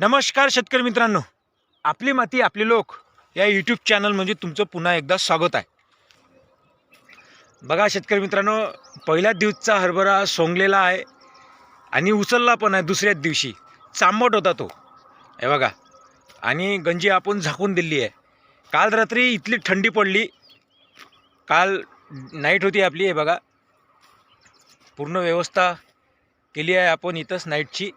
नमस्कार शेतकरी मित्रांनो. आपली माती आपले लोक या यूट्यूब चॅनल म्हणजे तुमचं पुन्हा एकदा स्वागत आहे. बघा शेतकरी मित्रांनो पहिल्या दिवसचा हरभरा सोंगलेला आहे आणि उचलला पण आहे दुसऱ्याच दिवशी. चांबट होता तो. हे बघा. आणि गंजी आपण झाकून दिली आहे. काल रात्री इथली थंडी पडली. काल नाईट होती आपली हे बघा. पूर्ण व्यवस्था केली आहे आपण इथंच नाईटची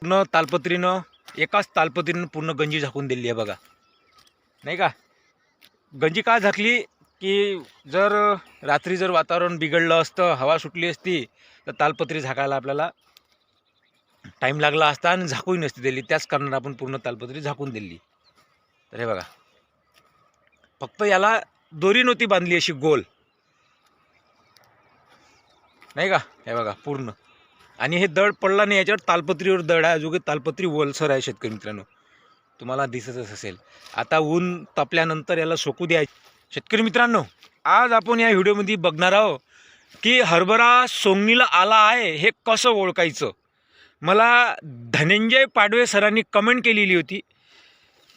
पूर्ण तालपत्रीनं एकाच तालपत्रीनं पूर्ण गंजी झाकून दिली आहे बघा. नाही का? गंजी का झाकली? की जर रात्री जर वातावरण बिघडलं असतं हवा सुटली असती तर तालपत्री झाकायला आपल्याला टाईम लागला असता आणि झाकूही नसती दिली. त्याच कारणानं आपण पूर्ण तालपत्री झाकून दिली. तर हे बघा. फक्त याला दोरी नव्हती बांधली अशी गोल. नाही का? हे बघा पूर्ण. आणि हे दड पडला नाही याच्यावर तालपत्रीवर दड आहे. अजून तालपत्री ओलसर आहे शेतकरी मित्रांनो. तुम्हाला दिसतच असेल. आता ऊन तापल्यानंतर याला सोकू द्या. शेतकरी मित्रांनो आज आपण या व्हिडिओमध्ये बघणार आहोत की हरभरा सोंगणीला आला आहे हे कसं ओळखायचं? मला धनंजय पाडवे सरांनी कमेंट केलेली होती.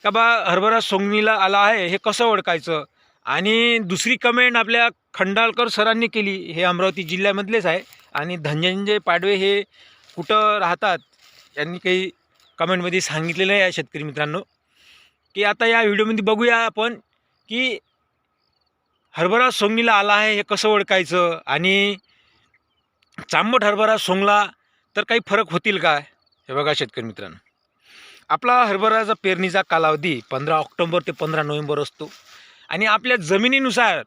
का बा हरभरा सोंगणीला आला आहे हे कसं ओळखायचं? आणि दुसरी कमेंट आपल्या खंडाळकर सरांनी केली. हे अमरावती जिल्ह्यामधलेच आहे. आणि धनंजय पाडवे हे कुठं राहतात यांनी काही कमेंटमध्ये सांगितलेलं आहे शेतकरी मित्रांनो. की आता या व्हिडिओमध्ये बघूया आपण की हरभरा सोंगणीला आला आहे हे कसं ओळखायचं आणि चांबट हरभरा सोंगला तर काही फरक होतील का? हे बघा शेतकरी मित्रांनो. आपला हरभराचा पेरणीचा कालावधी पंधरा ऑक्टोबर ते पंधरा नोव्हेंबर असतो आणि आपल्या जमिनीनुसार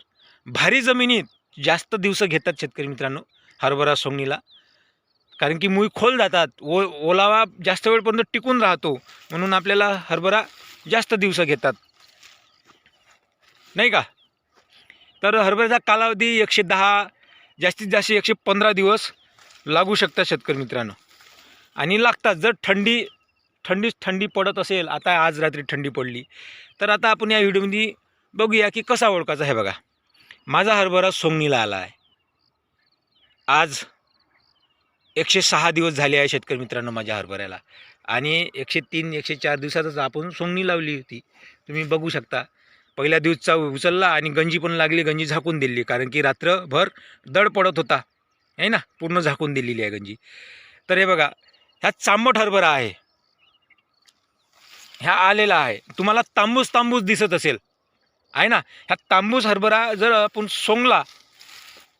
भारी जमिनीत जास्त दिवस घेतात शेतकरी मित्रांनो. हरभरा सोंगणीला. कारण की मुळी खोल जातात. ओ ओलावा जास्त वेळपर्यंत टिकून राहतो. म्हणून आपल्याला हरभरा जास्त दिवस घेतात. नाही का? तर हरभऱ्याचा कालावधी एकशे दहा जास्तीत जास्त एकशे पंधरा दिवस लागू शकतात शेतकरी मित्रांनो. आणि लागतात. जर थंडी थंडीच थंडी पडत असेल आता आज रात्री थंडी पडली तर आता आपण या व्हिडिओमध्ये बघूया की कसा ओळखायचा हे बघा. माझा हरभरा सोंगणीला आला आहे. आज एकशे सहा दिवस झाले आहे शेतकरी मित्रांनो माझ्या हरभऱ्याला. आणि एकशे तीन एकशे चार दिवसातच आपण सोंगणी लावली होती. तुम्ही बघू शकता. पहिल्या दिवसचा उचलला आणि गंजी पण लागली गंजी झाकून दिली. कारण की रात्रभर दड पडत होता. आहे ना? पूर्ण झाकून दिलेली आहे गंजी. तर हे बघा ह्या चांबट हरभरा आहे. ह्या आलेला आहे. तुम्हाला तांबूस तांबूस दिसत असेल. आहे ना? ह्या तांबूस हरभरा जर आपण सोंगला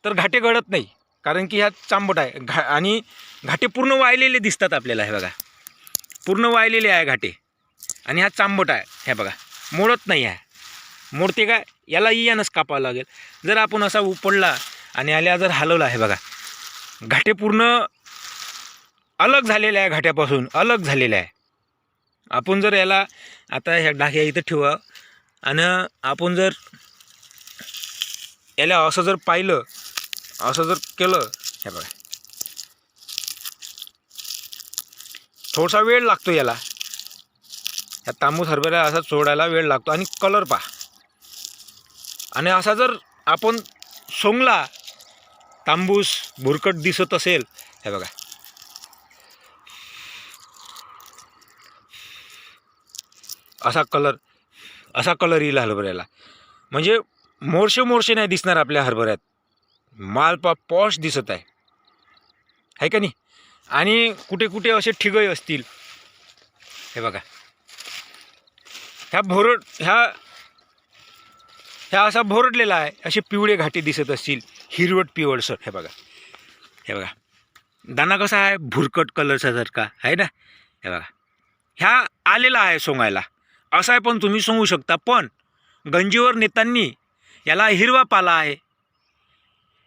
तर घाटे गळत नाही. कारण की ह्या चांबट आहे. घा आणि घाटे पूर्ण वाळलेले दिसतात आपल्याला हे बघा. पूर्ण वाळलेले आहे घाटे. आणि हा चांबट आहे हे बघा. मोडत नाही आहे. मोडते काय याला इयानच कापावं लागेल. जर आपण असा उपडला आणि आल्या जर हलवला आहे बघा. घाटे पूर्ण अलग झालेले आहे घाट्यापासून. अलग झालेले आहे. आपण जर याला आता ह्या डाक्या इथं ठेवा. आणि आपण जर याला असं जर पाहिलं असं जर केलं हे बघा. थोडासा वेळ लागतो याला. ह्या तांबूस हरभऱ्याला असा चोडायला वेळ लागतो. आणि कलर पहा. आणि असा जर आपण सोंगला तांबूस भुरकट दिसत असेल हे बघा. असा कलर असा कलर येईल हरभऱ्याला. म्हणजे मोरशे मोरशे नाही दिसणार आपल्या हरभऱ्यात. माल पा पॉश दिसत आहे. आहे का नाही? आणि कुठे कुठे असे ठिगई असतील. हे बघा. ह्या भोरड ह्या ह्या असा भोरडलेला आहे. असे पिवळे घाटे दिसत असतील. हिरवट पिवळसर. हे बघा. हे बघा. दाना कसा आहे? भुरकट कलरचा जर का आहे ना? हे बघा. ह्या आलेला आहे सोंगायला. असा आहे पण तुम्ही सोंगू शकता. पण गंजीवर नेतांनी याला हिरवा पाला आहे.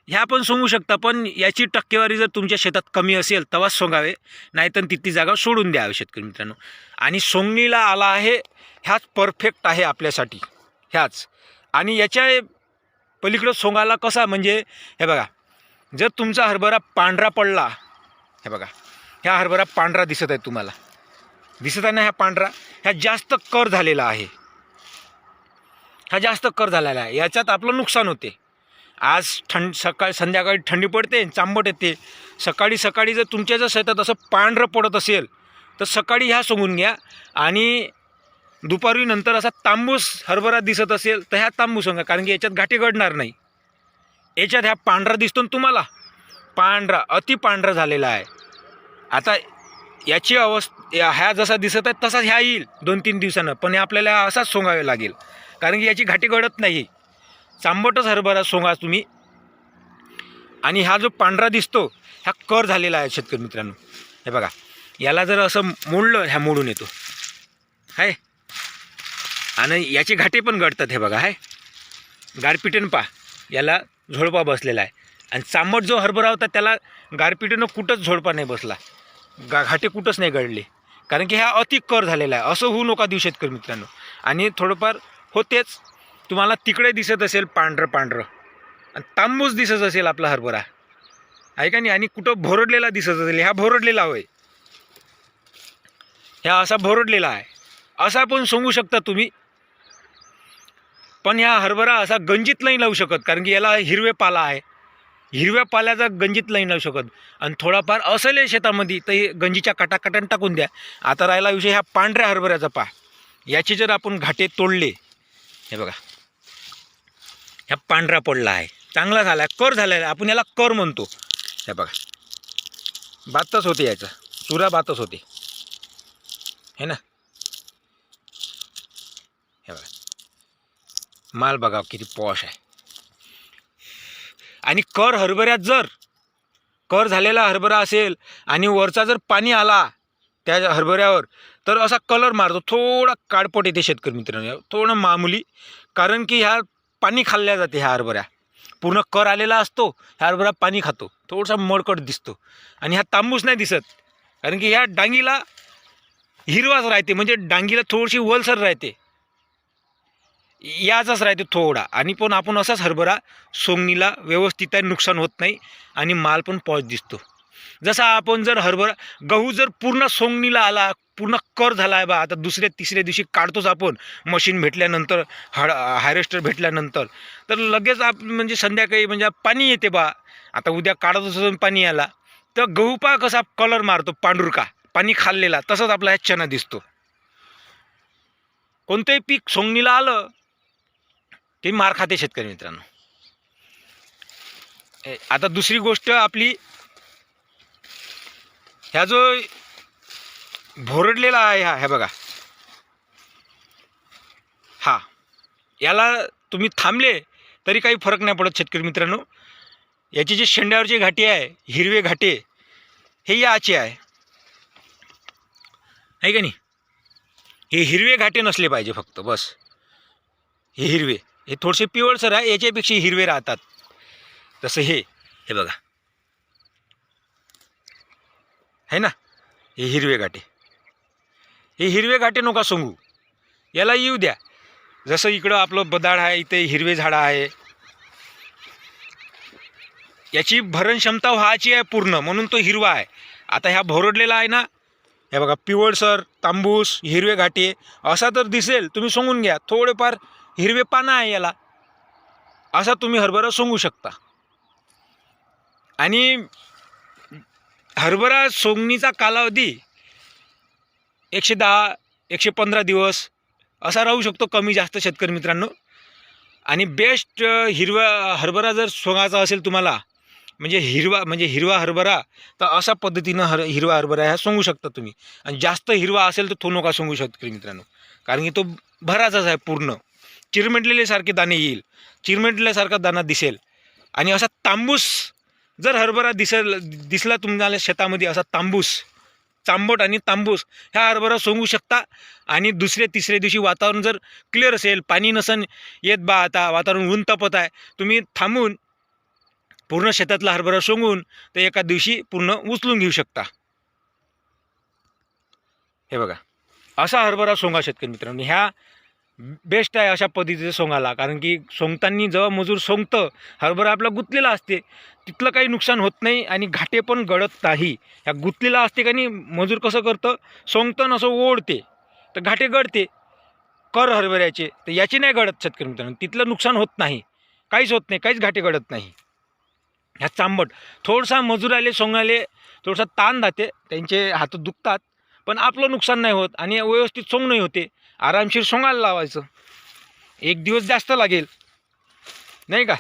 ह्या पण सोंगू शकता पण याची टक्केवारी जर तुमच्या शेतात कमी असेल तेव्हाच सोंगावे. नाहीतर तिथली जागा सोडून द्यावे शेतकरी मित्रांनो. आणि सोंगणीला आला आहे ह्याच परफेक्ट आहे आपल्यासाठी. ह्याच. आणि याच्या पलीकडं सोंगायला कसा म्हणजे हे बघा. जर तुमचा हरभरा पांढरा पडला हे बघा. ह्या हरभरा पांढरा दिसत आहे तुम्हाला. दिसत आहे ना ह्या पांढरा? ह्या जास्त कर झालेला आहे. हा जास्त कर झालेला आहे. याच्यात आपलं नुकसान होते. आज थंड सकाळ संध्याकाळी थंडी पडते चांबट येते. सकाळी सकाळी जर तुमच्या जर शेतात असं पांढरं पडत असेल तर सकाळी ह्या सोंगून घ्या. आणि दुपारी नंतर असा तांबूस हरभरा दिसत असेल तर ह्या तांबूस सांगा कारण की याच्यात घाटी घडणार नाही. याच्यात ह्या पांढरा दिसतो ना तुम्हाला? पांढरा अति पांढरा झालेला आहे. आता याची अवस्था ह्या जसा दिसत आहे तसाच ह्या येईल दोन तीन दिवसानं पण हे आपल्याला असाच सोंगावे लागेल. कारण की याची घाटी घडत नाही. चांबटच हरभरा सोंगा तुम्ही. आणि हा जो पांढरा दिसतो ह्या कर झालेला आहे शेतकरी मित्रांनो. हे बघा याला जर असं मोडलं ह्या मोडून येतो. आहे आणि याचे घाटे पण गळतात हे बघा हाय. गारपिटीनं पा याला झोडपा बसलेला आहे. आणि चांबट जो हरभरा होता त्याला गारपिटीनं कुठंच झोडपा नाही बसला. गा घाटे कुठंच नाही गळले. कारण की हा अति कर झालेला आहे. असं होऊ नका देऊ शेतकरी मित्रांनो. आणि थोडंफार होतेच तुम्हाला तिकडे दिसत असेल पांढरं पांढरं. आणि तांबूस दिसत असेल आपला हरभरा. आहे का नाही? आणि कुठं भोरडलेला दिसत असेल. ह्या भोरडलेला होय. ह्या असा भोरडलेला आहे. असा पण सोंगू शकता तुम्ही. पण ह्या हरभरा असा गंजीत नाही लावू शकत कारण की याला हिरवे पाला आहे. हिरव्या पाल्याचा गंजीत नाही लावू शकत. आणि थोडाफार असेल शेतामध्ये तर हे गंजीच्या काटाकाटानं टाकून द्या. आता राहिला विषय ह्या पांढऱ्या हरभऱ्याचा पा. याचे जर आपण घाटे तोडले हे बघा. ह्या पांढरा पडला आहे. चांगला झाला आहे. कर झालेला आहे. आपण याला कर म्हणतो. हे बघा. बातच होते याचा. चुरा बातच होते. हे ना? हे बघा. माल बघा किती पॉश आहे. आणि कर हरभऱ्यात जर कर झालेला हरभरा असेल आणि वरचा जर पाणी आला त्या हरभऱ्यावर तर असा कलर मारतो. थोडा काळपट येते शेतकरी मित्रांनो. थोडं मामुली. कारण की ह्या पाणी खाल्ल्या जाते ह्या हरभऱ्या. पूर्ण कर आलेला असतो ह्या हरभरा पाणी खातो. थोडासा मळकट दिसतो. आणि ह्या तांबूस नाही दिसत. कारण की ह्या डांगीला हिरवाच राहते. म्हणजे डांगीला थोडीशी वलसर राहते. याचाच राहते थोडा. आणि पण आपण असाच हरभरा सोंगणीला व्यवस्थित आहे नुकसान होत नाही. आणि माल पण पॉच दिसतो. जसा आपण जर हरभरा गहू जर पूर्ण सोंगणीला आला पूर्ण कर झाला आहे बा आता दुसऱ्या तिसऱ्या दिवशी काढतोच आपण मशीन भेटल्यानंतर हड हार्वेस्टर भेटल्यानंतर. तर लगेच आप म्हणजे संध्याकाळी म्हणजे पाणी येते बा. आता उद्या काढत असं पाणी आला तर गहू पा कसा कलर मारतो पांढुरका पाणी खाल्लेला तसंच आपला ह्या चना दिसतो. कोणतंही पीक सोंगणीला आलं ते मार खाते शेतकरी मित्रांनो. आता दुसरी गोष्ट आपली ह्या जो भोरडलेला आहे हा हे बघा. हा. याला तुम्ही थांबले तरी काही फरक नाही पडत शेतकरी मित्रांनो. याची जी शेंड्यावरची घाटी आहे हिरवे घाटे हे याचे आहे. आहे का नाही? हे हिरवे घाटे नसले पाहिजे फक्त बस. हे हिरवे. हे थोडेसे पिवळसर आहे याच्यापेक्षा हिरवे राहतात. तसं हे हे बघा. है ना? हे हिरवे घाटे हे हिरवे घाटे नका सोंगू. याला येऊ द्या. जसं इकडं आपलं बदाड आहे इथे हिरवे झाडं आहे. याची भरण क्षमता व्हायची आहे पूर्ण म्हणून तो हिरवा आहे. आता ह्या भोरडलेला आहे ना? हे बघा पिवळसर तांबूस हिरवे घाटे असा तर दिसेल तुम्ही सोंगून घ्या. थोडेफार हिरवे पानं आहे याला. असा तुम्ही हरभरा सोंगू शकता. आणि हरभरा सोंगणीचा कालावधी एकशे दहा एकशे पंधरा दिवस असा राहू शकतो कमी जास्त शेतकरी मित्रांनो. आणि बेस्ट हिरवा हरभरा जर सोंगायचा असेल तुम्हाला म्हणजे हिरवा म्हणजे हिरवा हरभरा तर अशा पद्धतीनं हर हिरवा हरभरा ह्या सोंगू शकता तुम्ही. आणि जास्त हिरवा असेल तर तो नका सोंगू शकतो मित्रांनो. कारण की तो भराचाच आहे पूर्ण. चिरमिटलेल्यासारखे दाणे येईल. चिरमिटल्यासारखा दाणा दिसेल. आणि असा तांबूस जर हरभरा दिसल दिसला तुम्हाला शेतामध्ये असा तांबूस चांबट आणि तांबूस ह्या हरभरा सोंगू शकता. आणि दुसऱ्या तिसऱ्या दिवशी वातावरण जर क्लिअर असेल पाणी नसन येत बा आता वातावरण ऊन तपत आहे तुम्ही थांबून पूर्ण शेतातला हरभरा सोंगून ते एका दिवशी पूर्ण उचलून घेऊ शकता. हे बघा असा हरभरा सोंगा शेतकरी मित्रांनो ह्या बेस्ट आहे अशा पद्धतीचं सोंगाला. कारण की सोंगताना जेव्हा मजूर सोंगतं हरभरा आपला गुंतलेला असते तिथलं काही नुकसान होत नाही आणि घाटे पण गळत नाही. ह्या गुंतलेला असते का नाही मजूर कसं करतं? सोंगतं असं ओढते तर घाटे गळते कर हरभऱ्याचे तर याचे नाही गळत शेतकरी मित्रांनो. तिथलं नुकसान होत नाही काहीच होत नाही काहीच घाटे गळत नाही. ह्या चांबट. थोडसा आले सोंगाले थोडासा ताण जाते त्यांचे हात दुखतात पण आपलं नुकसान नाही होत आणि व्यवस्थित सोंगणंही होते. आरामशीर सोंगायला लावायचं. एक दिवस जास्त लागेल. नाही का?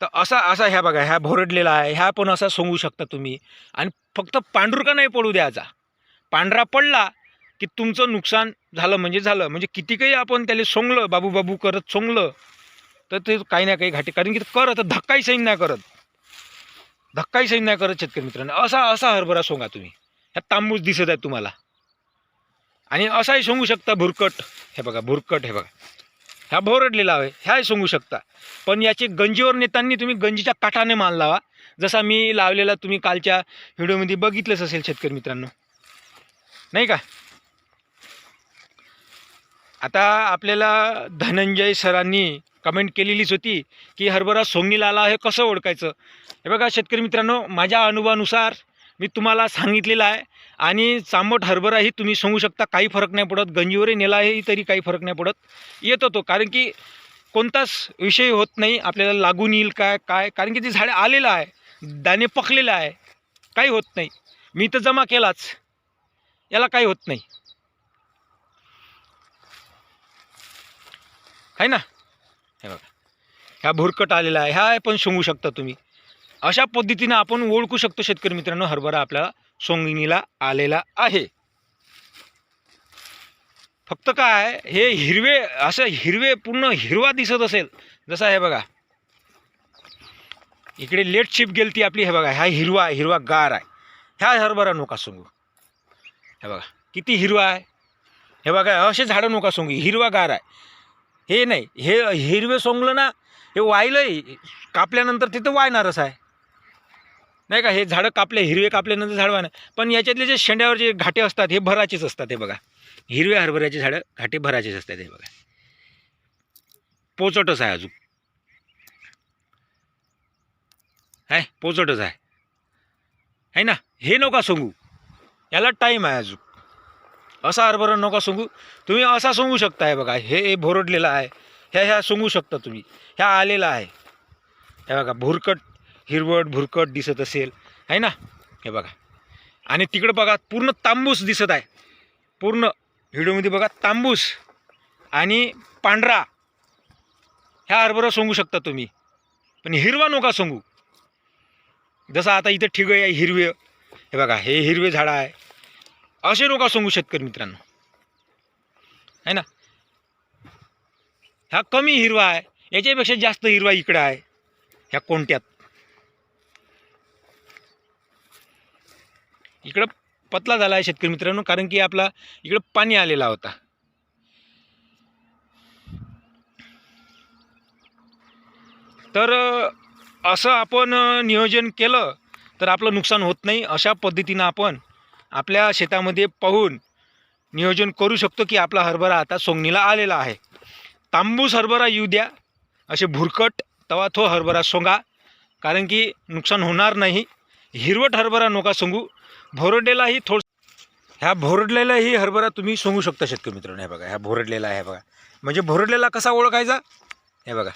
तर असा असा ह्या बघा ह्या भोरडलेला आहे ह्या पण असा सोंगू शकता तुम्ही. आणि फक्त पांढुरका नाही पडू द्यायचा. पांढरा पडला की तुमचं नुकसान झालं म्हणजे झालं. म्हणजे किती काही आपण त्याला सोंगलं बाबू बाबू करत सोंगलं तर ते काही ना काही घाटे. कारण की करत धक्काही सैन नाही करत. धक्काही सैन नाही करत शेतकरी मित्रांनो. असा असा हरभरा सोंगा तुम्ही. ह्या तांबूस दिसत आहे तुम्हाला. आणि असाही सांगू शकता भुरकट. हे बघा भुरकट हे बघा. ह्या भोरडलेला आहे ह्याही सांगू शकता. पण याचे गंजीवर नेताना तुम्ही गंजीच्या काठाने माल लावा. जसा मी लावलेला तुम्ही कालच्या व्हिडिओमध्ये बघितलंच असेल शेतकरी मित्रांनो. नाही का? आता आपल्याला धनंजय सरांनी कमेंट केलेलीच होती की हरभरा सोंगणीला आला हे कसं ओळखायचं? हे बघा शेतकरी मित्रांनो माझ्या अनुभवानुसार मी तुम्हाला सांगितलेलं आहे आणि चांबट हरभराही तुम्ही सांगू शकता काही फरक नाही पडत. गंजीवरही नेलाही तरी काही फरक नाही पडत. येतो तो कारण की कोणताच विषय होत नाही आपल्याला लागून येईल काय काय कारण की ते झाडं आलेलं आहे दाणे पकलेलं आहे काही होत नाही. मी तर जमा केलाच याला काही होत नाही. आहे ना? हे बघा ह्या भुरकट आलेला आहे ह्या पण सोंगू शकता तुम्ही. अशा पद्धतीनं आपण ओळखू शकतो शेतकरी मित्रांनो हरभरा आपल्याला. सोंगणीला आलेला आहे. फक्त काय हे हिरवे असं हिरवे पूर्ण हिरवा दिसत असेल. जसा हे बघा. इकडे लेट शिप गेलती आपली हे बघा ह्या हिरवा आहे, हिरवा गार आहे. ह्या हरभरा नोका सोंगू. हे बघा किती हिरवा आहे. हे बघा असे झाडं नोका सोंगू हिरवा गार आहे. हे नाही हे हिरवे सोंगलं ना हे वायलंय. कापल्यानंतर तिथं वायणारच आहे. नाही का हे झाडं कापले हिरवे कापल्यानंतर झाड वायणार पण याच्यातले जे शेंड्यावर जे घाटे असतात हे भराचेच असतात हे बघा. हिरव्या हरभऱ्याचे झाडं घाटे भराचेच असतात हे बघा. पोचटच आहे अजून. आहे पोचटच आहे. आहे ना? हे नका सोंगू. याला टाईम आहे अजून. असा हरभरा नका सोंगू. तुम्ही असा सोंगू शकता हे बघा हे हे भोरडलेलं आहे. ह्या ह्या सोंगू शकता तुम्ही. ह्या आलेला आहे. हे बघा भुरकट हिरवट भुरकट दिसत असेल. आहे ना? हे बघा. आणि तिकडं बघा पूर्ण तांबूस दिसत आहे. पूर्ण व्हिडिओमध्ये बघा तांबूस आणि पांढरा. ह्या हरभरा सोंगू शकता तुम्ही. पण हिरवा नका सोंगू. जसं आता इथं ठिग आहे हिरवे. हे बघा हे हिरवे झाडं आहे. असे नका सोंगू शेतकरी मित्रांनो. आहे ना? ह्या कमी हिरवा आहे. याच्यापेक्षा जास्त हिरवा इकडं आहे. ह्या कोणत्यात इकडं पतला झाला आहे शेतकरी मित्रांनो कारण की आपला इकडं पाणी आलेला होता. तर असं आपण नियोजन केलं तर आपलं नुकसान होत नाही. अशा पद्धतीनं आपण आपल्या शेतामध्ये पाहून नियोजन करू शकतो की आपला हरभरा आता सोंगणीला आलेला आहे. तांबूस हरभरा येऊ द्या. असे भुरकट तवा तो हरभरा सोंगा कारण की नुकसान होणार नाही. हिरवट हरभरा नोका सोंगू. भोरडलेलाही थोड ह्या भोरडलेलाही हरभरा तुम्ही सोंगू शकता शेतकरी मित्रांनो हे बघा ह्या भोरडलेला आहे बघा. म्हणजे भोरडलेला कसा ओळखायचा? हे बघा.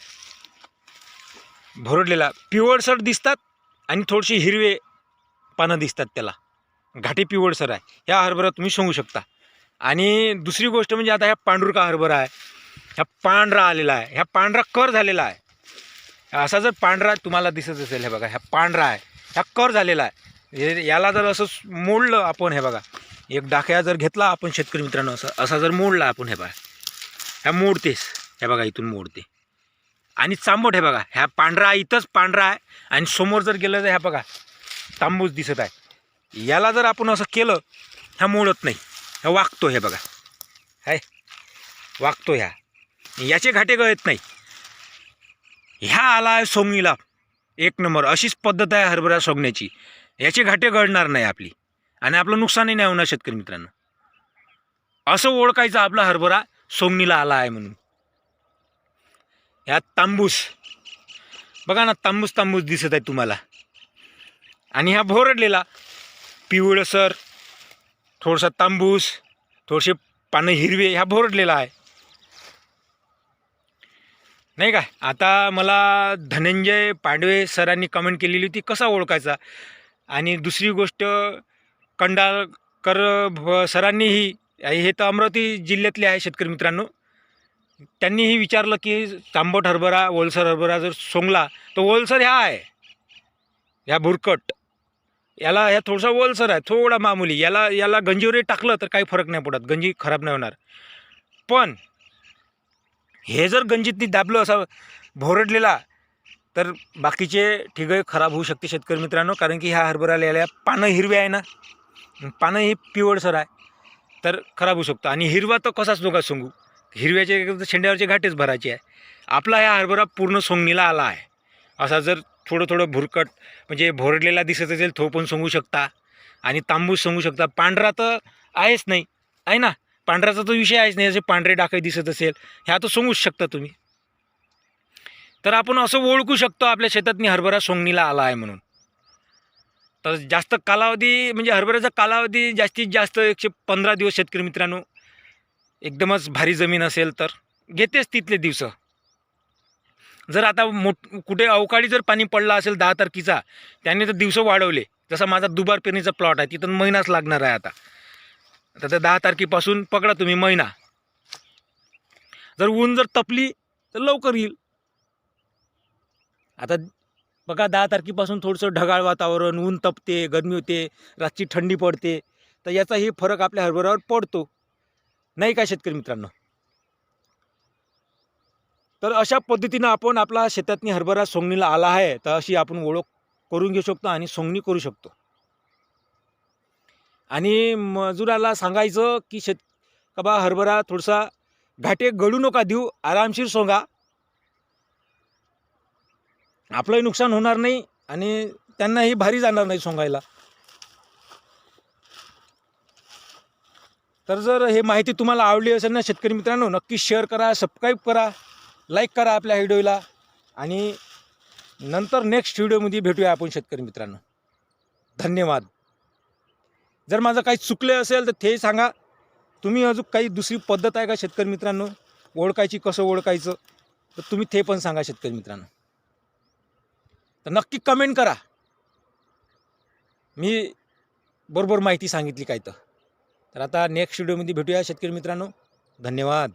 भोरडलेला पिवळसर दिसतात आणि थोडीशी हिरवे पानं दिसतात त्याला. घाटी पिवळसर आहे. ह्या हरभरा तुम्ही सोंगू शकता. आणि दुसरी गोष्ट म्हणजे आता ह्या पांढुरका हरभरा आहे. ह्या पांढरा आलेला आहे. ह्या पांढरा कर झालेला आहे. असा जर पांढरा तुम्हाला दिसत असेल हे बघा ह्या पांढरा आहे. ह्या कर झालेला आहे. हे याला जर असं मोडलं आपण हे बघा एक डाक्या जर घेतला आपण शेतकरी मित्रांनो असं असा जर मोडला आपण हे बघा ह्या मोडतेस हे बघा इथून मोडते. आणि चांबट हे बघा ह्या पांढरा इथंच पांढरा आहे आणि समोर जर गेलं तर ह्या बघा तांबूस दिसत आहे. याला जर आपण असं केलं ह्या मोडत नाही ह्या वागतो हे बघा. हाय वागतो ह्या. याचे घाटे गळत नाही. ह्या आला आहे सोंगणीला एक नंबर अशीच पद्धत आहे हरभरा सोंगण्याची. याचे घाटे घडणार नाही आपली. आणि आपलं नुकसानही नाही होणार शेतकरी मित्रांनो. असं ओळखायचं आपला हरभरा सोंगणीला आला आहे म्हणून. ह्या तांबूस. बघा ना तांबूस तांबूस दिसत आहे तुम्हाला. आणि ह्या भोरडलेला पिवळसर थोडसा तांबूस थोडेसे पानं हिरवे ह्या भोरडलेला आहे. नाही का? आता मला धनंजय पांडवे सरांनी कमेंट केलेली होती. कसा ओळखायचा? आणि दुसरी गोष्ट कंडाळकर सरांनीही हे तर अमरावती जिल्ह्यातले आहे शेतकरी मित्रांनो. त्यांनीही विचारलं की तांबट हरभरा ओलसर हरभरा जर सोंगला तर ओलसर ह्या आहे. ह्या भुरकट. याला ह्या थोडासा ओलसर आहे थोडा मामुली. याला याला गंजीवरी टाकलं तर काही फरक नाही पडत. गंजी खराब नाही होणार. पण हे जर गंजीतनी दाबलं असं भोरडलेला तर बाकीचे ठिगळे खराब होऊ शकते शेतकरी मित्रांनो कारण की ह्या हरभऱ्याला याला पानं हिरवी आहे ना? पानं ही पिवळसर आहे. तर खराब होऊ शकतं. आणि हिरवा तर कसाच नका सोंगू? हिरव्याचे शेंड्यावरचे घाटेच भरायचे आहे. आपला ह्या हरभरा पूर्ण सोंगणीला आला आहे. असा जर थोडं थोडं भुरकट म्हणजे भोरडलेला दिसत असेल तो पण सोंगू शकता. आणि तांबूस सोंगू शकता. पांढरा तर आहेच नाही. आहे ना? पांढऱ्याचा तो विषय आहेच नाही. असे पांढरे डाके दिसत असेल. ह्या तर सोंगूच शकता तुम्ही. तर आपण असं ओळखू शकतो आपल्या शेतातनी हरभरा सोंगणीला आला आहे म्हणून. तर जास्त कालावधी म्हणजे हरभऱ्याचा कालावधी जास्तीत जास्त एकशे पंधरा दिवस शेतकरी मित्रांनो एकदमच भारी जमीन असेल तर घेतेच तिथले दिवस. जर आता मोठ कुठे अवकाळी जर पाणी पडला असेल दहा तारखेचा त्याने तर दिवस वाढवले. जसा माझा दुबार पेरणीचा प्लॉट आहे तिथं महिनाच लागणार आहे आता. तर त्या दहा तारखेपासून पकडा तुम्ही महिना. जर ऊन जर तपली तर लवकर येईल. आता बघा दहा तारखेपासून थोडंसं ढगाळ वातावरण ऊन तपते गरमी होते रातची थंडी पडते. तर याचाही फरक आपल्या हरभऱ्यावर पडतो. नाही का शेतकरी मित्रांनो? तर अशा पद्धतीनं आपण आपला शेतातनी हरभरा सोंगणीला आला आहे तर अशी आपण ओळख करून घेऊ शकतो आणि सोंगणी करू शकतो. आणि मजुराला सांगायचं की शेत का बा हरभरा थोडासा घाटे गळू नका देऊ आरामशीर सोंगा. आपलंही नुकसान होणार नाही आणि त्यांनाही भारी जाणार नाही सोंगायला. तर जर हे माहिती तुम्हाला आवडली असेल ना शेतकरी मित्रांनो नक्की शेअर करा सबस्क्राईब करा लाईक करा आपल्या व्हिडिओला आणि नंतर नेक्स्ट व्हिडिओमध्ये भेटूया आपण शेतकरी मित्रांनो. धन्यवाद. जर माझं काही चुकले असेल तर ते सांगा. तुम्ही अजून काही दुसरी पद्धत आहे का शेतकरी मित्रांनो? ओळखायची कसं ओळखायचं? तर तुम्ही ते पण सांगा शेतकरी मित्रांनो. तर नक्की कमेंट करा. मी बरोबर माहिती सांगितली काय तर. आता नेक्स्ट व्हिडिओमध्ये भेटूया शेतकरी मित्रांनो. धन्यवाद.